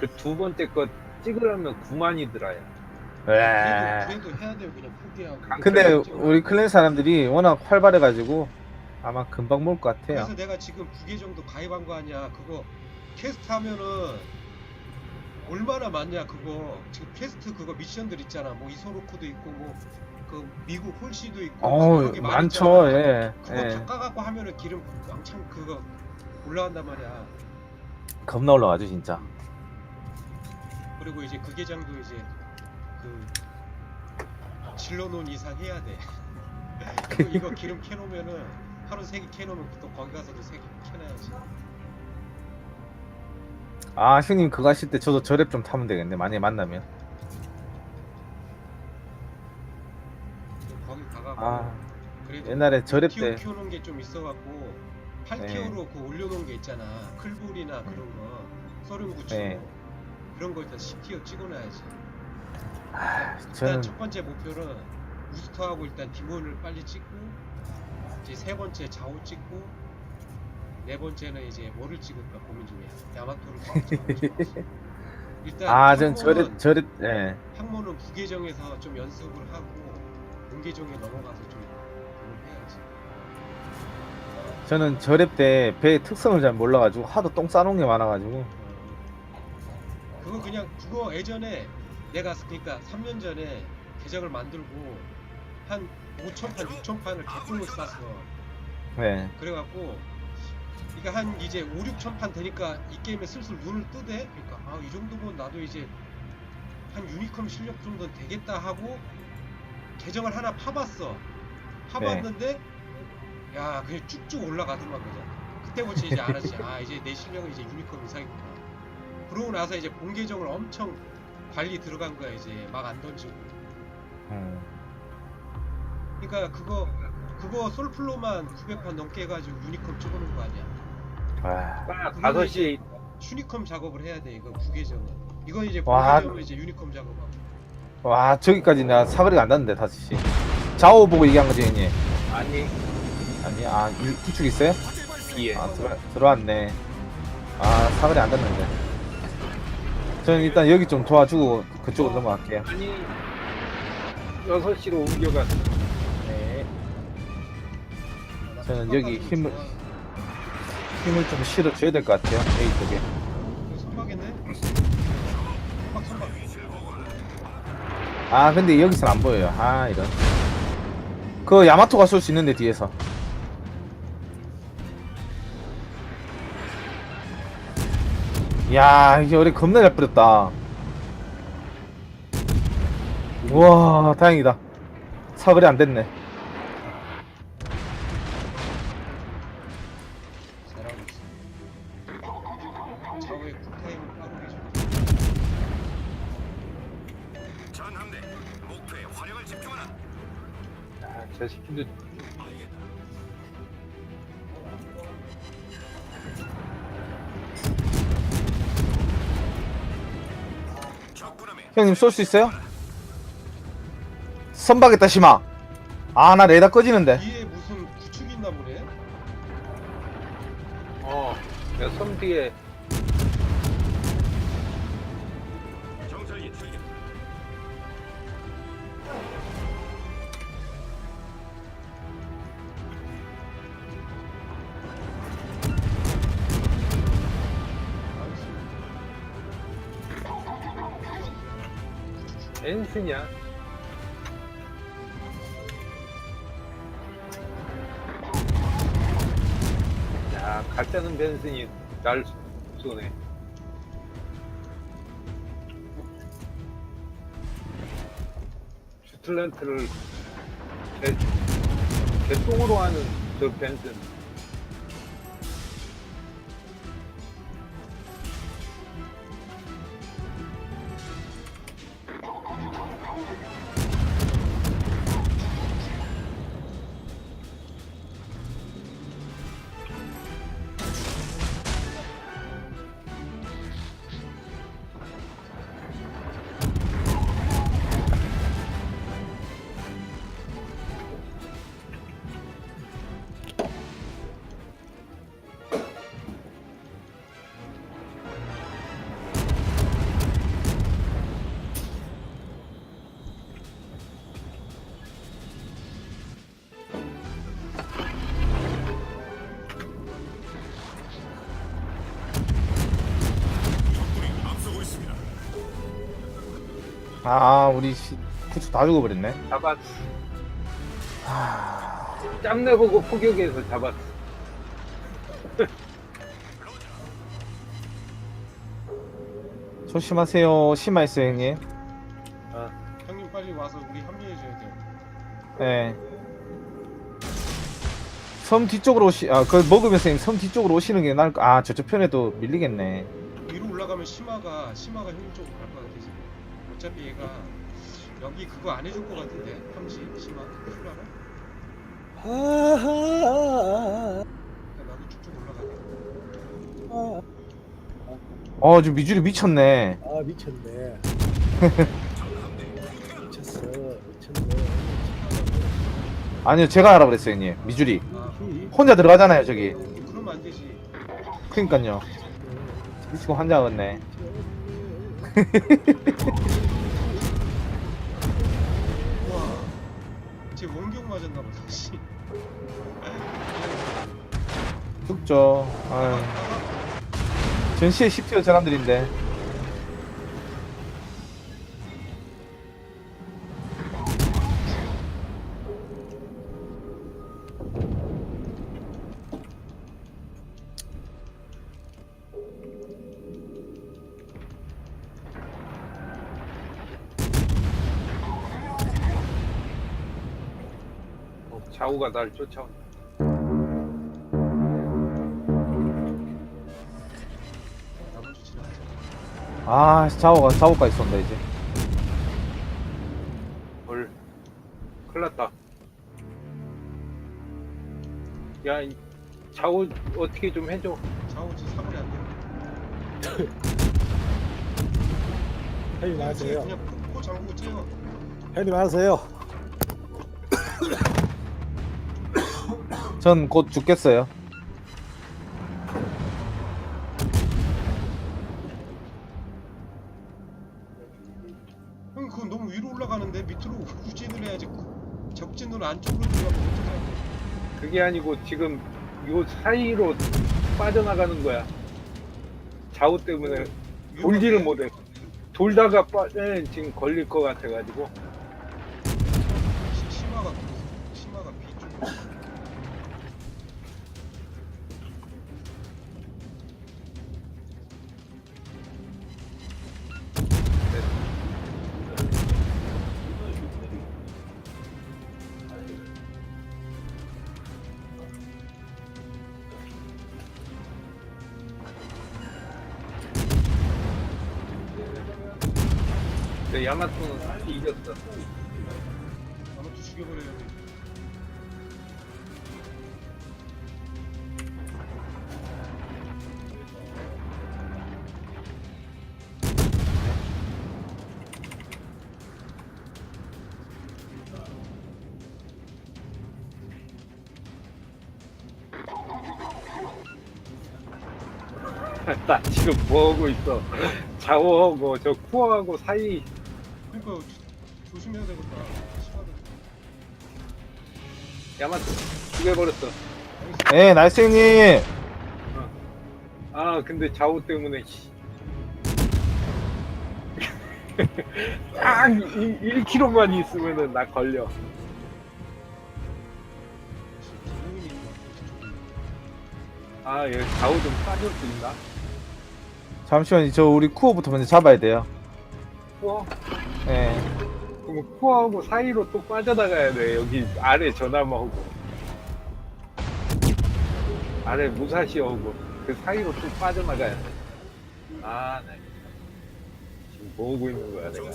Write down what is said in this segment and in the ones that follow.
그 두 번째 거 찍으려면 9만이 들어요. 에. 그래도, 해야 돼요. 그냥 포기하고. 근데 우리 클랜 사람들이 워낙 활발해가지고 아마 금방 모을 것 같아요. 그래서 내가 지금 두개 정도 가입한 거 아니야. 그거 퀘스트 하면은 얼마나 많냐 그거 지금 퀘스트 그거 미션들 있잖아. 뭐 이소로코도 있고 뭐 그 미국 홀씨도 있고 어, 막 여기 많죠. 많잖아. 예. 그거 예. 다 까갖고 하면은 기름 왕창 그거 올라간단 말이야. 겁나 올라가죠, 진짜. 그리고 이제 그 계장도 이제 그 질러놓은 이상 해야 돼. 이거, 이거 기름 캐놓으면은 하루 세개 캐놓으면 또 거기 가서도 세개 캐놔야지. 아, 형님 그거 하실 때 저도 저랩 좀 타면 되겠네. 만약에 만나면. 거기 가갖고 아, 그래도 옛날에 저랩 티오 때. 키워놓은 게좀 있어갖고 8티오로 그 올려놓은 게 있잖아. 클볼이나 그런 거 서른구치 네. 그런 거 일단 10티어 찍어놔야지. 아, 일단 저는 첫 번째 목표는 우스터하고 일단 디몬을 빨리 찍고 이제 세 번째 자오 찍고 네 번째는 이제 뭐를 찍을까 고민 중이야. 야마토를 찍을지. 일단 아, 전 항모는- 저랩 저랩 예. 항모는 부계정에서 좀 연습을 하고 본계정에 넘어가서 좀 그걸 해야지. 저는 저랩 때 배의 특성을 잘 몰라가지고 하도 똥 싸놓은 게 많아가지고 어, 그거 그냥 그거 예전에 내가 그러니까 3년 전에 계정을 만들고 한 5천 판, 6천 판을 개똥을 쌌어. 네. 그래갖고 이게 한 이제 5, 6천 판 되니까 이 게임에 슬슬 눈을 뜨대. 그러니까 아 이 정도면 나도 이제 한 유니컴 실력 정도는 되겠다 하고 계정을 하나 파봤어. 파봤는데 야 그냥 쭉쭉 올라가더만 그냥. 그때부터 이제 알았지. 아 이제 내 실력은 이제 유니컴 이상이구나. 그러고 나서 이제 본 계정을 엄청 관리 들어간 거야 이제 막 안 던지고. 음. 그러니까 그거 그거 솔플로만 900판 넘게 해가지고 유니컴 찍어놓은 거 아니야. 아, 딱 그거는 5시에 유니컴 작업을 해야 돼 이거 부계정은 이건 이제 와. 부계정은 이제 유니컴 작업하고 와 저기까지 나 사거리가 안 닿는데 다섯 시. 좌우 보고 얘기한 거지 형님. 아니 아니 아 일- 구축 있어요? 비에 아 들어 들어왔네. 아 사거리 안 닿는데. 저는 일단 여기 좀 도와주고 그쪽으로 넘어갈게요. 아니 6시로 옮겨갔어. 네. 나 저는 여기 힘을-. 힘을 좀 실어줘야 될 것 같아요. A 쪽에. 이거 선박이네 선박 선박 아 근데 여기선 안 보여요. 아 이런. 그 야마토가 쏠 수 있는데 뒤에서. 야 이게 우리 겁나 잘 뿌렸다. 우와 다행이다. 사거리 안 됐네. 잘하고 있어 좌우에 쿨타임을 빠르게 해줘 전함대 목표에 화력을 집중하라. 아, 저 새끼들 형님 쏠 수 있어요? 선박했다 심아. 아 나 레이더 꺼지는데. 뒤에 무슨 구축이 있나 보네 어, 내가 섬 뒤에 엔스냐? 야, 갈 때는 벤슨이 날 쏘네. 슈틀랜트를 개, 개똥으로 하는 저 벤슨. 아 우리 시, 구축 다 죽어버렸네 잡았어. 아, 짬내보고 포격해서 잡았어. 조심하세요 심하 있어요 형님 형님 빨리 와서 우리 합류해줘야 돼요. 네. 섬 뒤쪽으로 오시, 아, 그 먹으면서 형님 섬 뒤쪽으로 오시는 게 나을 거, 아, 저쪽 편에도 밀리겠네. 위로 올라가면 심화가 심화가 형님 쪽으로 갈 것 같아 지금. 어차피 얘가 여기 그거 안 해줄 것 같은데 함시 심화 쿨라가. 그러니까 나도 쭉쭉 올라가게. 어, 지금 미주리 미쳤네. 아 미쳤네. 미쳤어. 미쳤네. 아니요, 제가 하라 그랬어요, 형님. 미주리. 아 혼자 들어가잖아요, 저기. 그러면 안 되지. 그니까요. 미치고 환장하겠네. 맞았나 보다. 씨. 죽죠. 아유. 전시에 10티어 사람들인데. 어, 좌우가 날 쫓아온다. 아, 자오가, 자오까지 쏜다, 이제. 헐. 큰일 났다. 야, 이 좌우 어떻게 좀 해줘. 좌우 지금 사거리 안 돼. 형님 하세요. 그냥 코, 코 잠그고 째요. 형님 하세요. 전 곧 죽겠어요. 형 그건 너무 위로 올라가는데 밑으로 후진을 해야지. 구- 적진으로 안쪽으로 들어가면 어떡해. 그게 아니고 지금 요 사이로 빠져나가는 거야. 좌우 때문에 돌지를 못해. 돌다가 빠져 지금 걸릴 것 같아가지고. 근데 야마토는 이겼어. 아무튼 죽여버려야 돼. 나 지금 뭐 하고 있어? 좌우하고 저 쿠어하고 사이 그러니까 조- 조심해야 되겠다. 심화가. 야마토 죽여버렸어. 예, 나이스 형님! 아 근데 좌우 때문에 씨. 딱 1km만 있으면은 나 걸려. 기능이 있는 것 같아. 아 여기 좌우 좀 빠질 수 있나? 잠시만요, 저 우리 쿠어부터 먼저 잡아야 돼요. 쿠어? 예. 그럼 쿠어하고 사이로 또 빠져나가야 돼. 여기 아래 전화하고 아래 무사시하고 그 사이로 또 빠져나가야 돼. 아, 나 지금 뭐 하고 있는 거야 내가?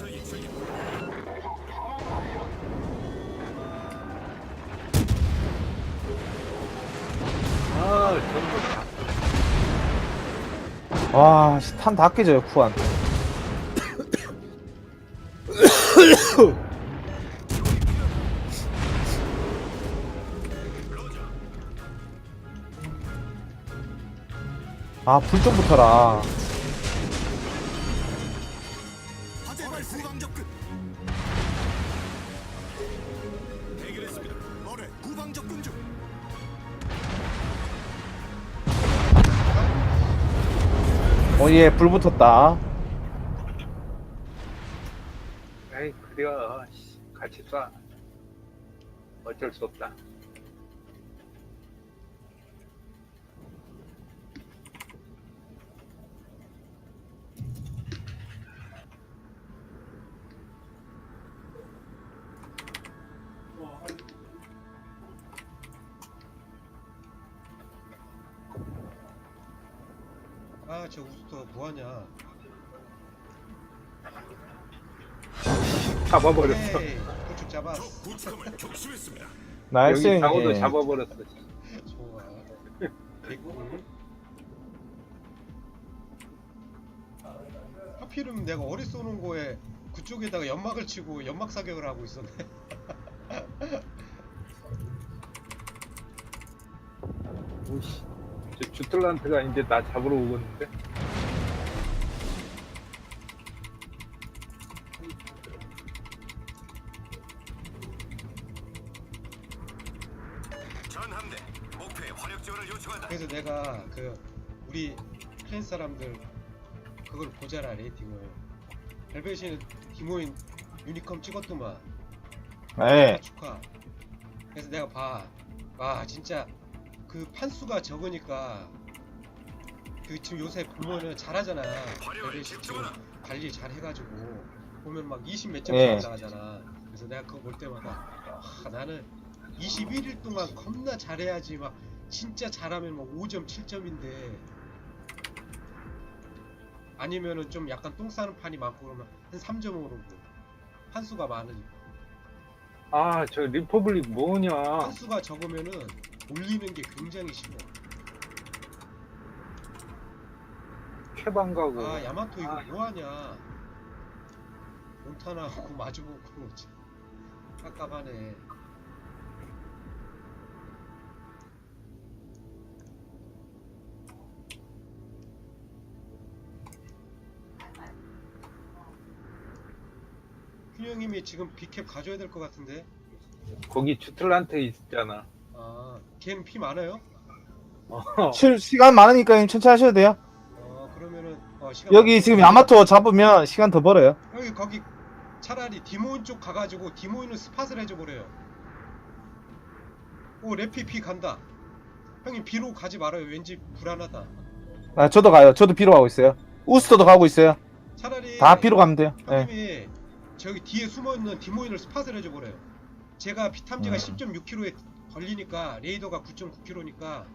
아, 전부 다. 와, 씨, 탄다 깨져요, 쿠안. 아, 불 좀 붙어라. 어, 예, 불 붙었다. 씨, 같이 쏴. 어쩔 수 없다. 아, 저 우스터 뭐하냐? 잡아버렸어. 에이, 부착함을 격침했습니다. 나이스 여기 좌우도 형님. 잡아버렸어. 좋아. 개꿀. 하필이면 내가 어리 쏘는 거에 그쪽에다가 연막을 치고 연막 사격을 하고 있었네. 오씨. 저 주틀란트가 이제 나 잡으러 오겠는데? 우리 클랜 사람들 그걸 보자라 레이팅을. 벨벳이는 디모인 유니컴 찍었더만. 네. 축하. 그래서 내가 봐. 와 진짜 그 판수가 적으니까 그 지금 요새 보면은 잘하잖아. 벨벳이 지금 관리 잘 해가지고 보면 막 20 몇점 예. 나가잖아. 그래서 내가 그거 볼 때마다 아, 나는 21일 동안 겁나 잘해야지 막 진짜 잘하면 막 5점 7점인데 아니면은 좀 약간 똥 싸는 판이 많고 그러면 한 3점으로 오르고 판수가 많으니까 아, 저 리퍼블릭 뭐냐? 판수가 적으면은 올리는 게 굉장히 심해. 캐방 가고. 아 야마토 이거 아. 뭐하냐? 몬타나하고 마주보고 참 깝깝하네. 균형님이 지금 비캡 가져야 될 것 같은데. 거기 주틀란트 있잖아. 아, 걔는 피 많아요? 어, 실 시간 많으니까 형님 천천히 하셔도 돼요. 어, 그러면은 어, 시간 여기. 지금 야마토 잡으면 시간 더 벌어요. 여기 거기 차라리 디모인 쪽 가가지고 디모인은 스팟을 해줘 버려요. 오 레피 피 간다. 형님 B로 가지 말아요. 왠지 불안하다. 아, 저도 가요. 저도 비로 가고 있어요. 우스터도 가고 있어요. 차라리 다 비로 가면 돼요. 네. 형님이 저기 뒤에 숨어 있는 디모인을 스팟을 해줘 버려요. 제가 피탐지가 음. 10.6km에 걸리니까 레이더가 9.9km니까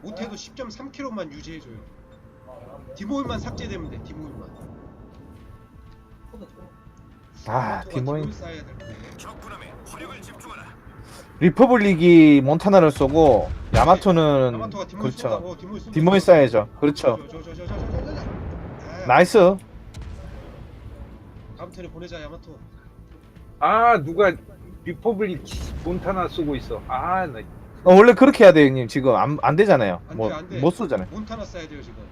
못해도 10.3km만 유지해줘요. 디모인만 삭제되면 돼. 디모인만. 아, 디모인. 리퍼블릭이 몬타나를 쏘고 야마토는 야마토가 디모인 그렇죠. 쏜다고 디모인 쏜다고. 디모인 쌓야죠. 그렇죠. 저, 저, 저, 저, 저, 저, 저, 저. 아, 나이스. 다음 턴에 보내자 야마토. 아, 누가 리퍼블릭 몬타나 쓰고 있어. 아, 나 어, 원래 그렇게 해야 돼요, 형님. 지금 안, 안 되잖아요. 안 뭐, 돼, 안 돼. 못 쏘잖아요. 몬타나 써야 돼요 지금.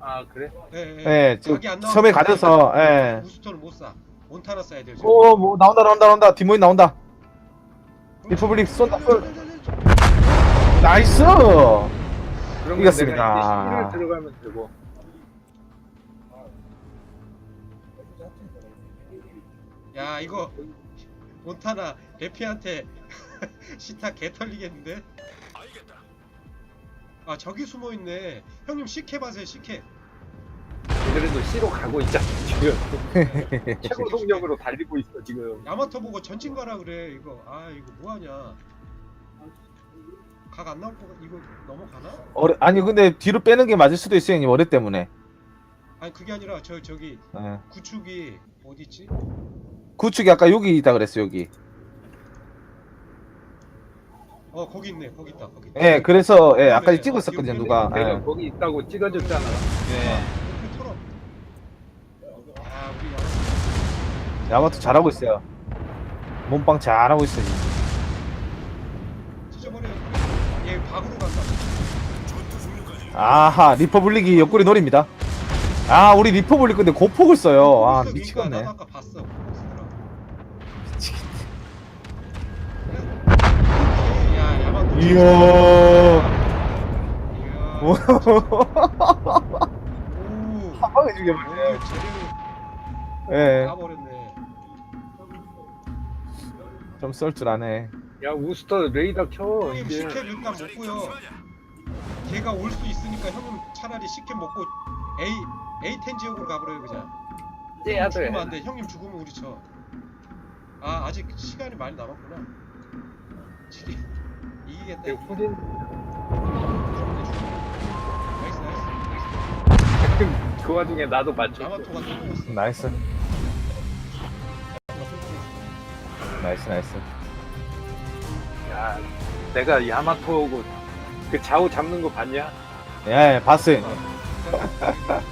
아, 그래? 예, 예. 예, 지금 각이 안 나오면 섬에 가려서, 예. 우스턴을 못 쏴. 몬타나 써야 돼요 지금. 오, 뭐, 나온다, 나온다, 나온다. 디모인 나온다. 리퍼블릭 쏜다, 쏠. 나이스! 그러면 이겼습니다. 내가 이제 C를 들어가면 되고. 야 이거 몬타나 레피한테 시타 개 털리겠는데? 알겠다. 아 저기 숨어 있네. 형님 시캐 봐세요 시캐. 그래도 C로 가고 있잖아, 지금. 최고 속력으로 달리고 있어, 지금. 야마토 보고 전진 가라 그래 이거. 아 이거 뭐 하냐? 각 안 나올 거 이거 넘어가나? 어뢰, 아니, 근데 뒤로 빼는 게 맞을 수도 있어요, 형님. 어뢰 때문에. 아니 그게 아니라 저 저기 예. 구축이 어디 있지? 구축이 아까 여기 있다 그랬어, 여기. 어 거기 있네 거기 있다 거기 있다. 예, 그래서, 예, 아까 네, 찍었었거든요, 어, 누가. 내가 예. 거기 있다고 찍어줬잖아. 그 털어. 아 우리 야마토 잘하고 있어요. 몸빵 잘하고 있어요, 지금. 얘 박으로 간다. 아하, 리퍼블릭이 옆구리 노립니다. 아, 우리 리퍼블릭 근데 고폭을 써요. 아, 미치겠네. 아까 봤어. 이야. 오, 오. 한 방에 죽여버리네. 오, 예. 까버렸네. 좀 썰 줄 아네. 야 우스터 레이더 켜 형님 이제 식혜 일단 먹고요. 걔가 올 수 있으니까 형님 차라리 식혜 먹고 A A10 지역으로 가버려요 그냥. 째야 돼 죽으면 안 돼. 형님 죽으면 우리 쳐. 아 아직 시간이 많이 남았구나. 지리 이기겠다. 이거 나이스 나이스 나이스. 그 와중에 나도 맞췄어 야마토가 또 먹었어. 나이스. 나이스, 나이스. 야 내가 야마토하고 그 좌우 잡는 거 봤냐? 예, 봤어요.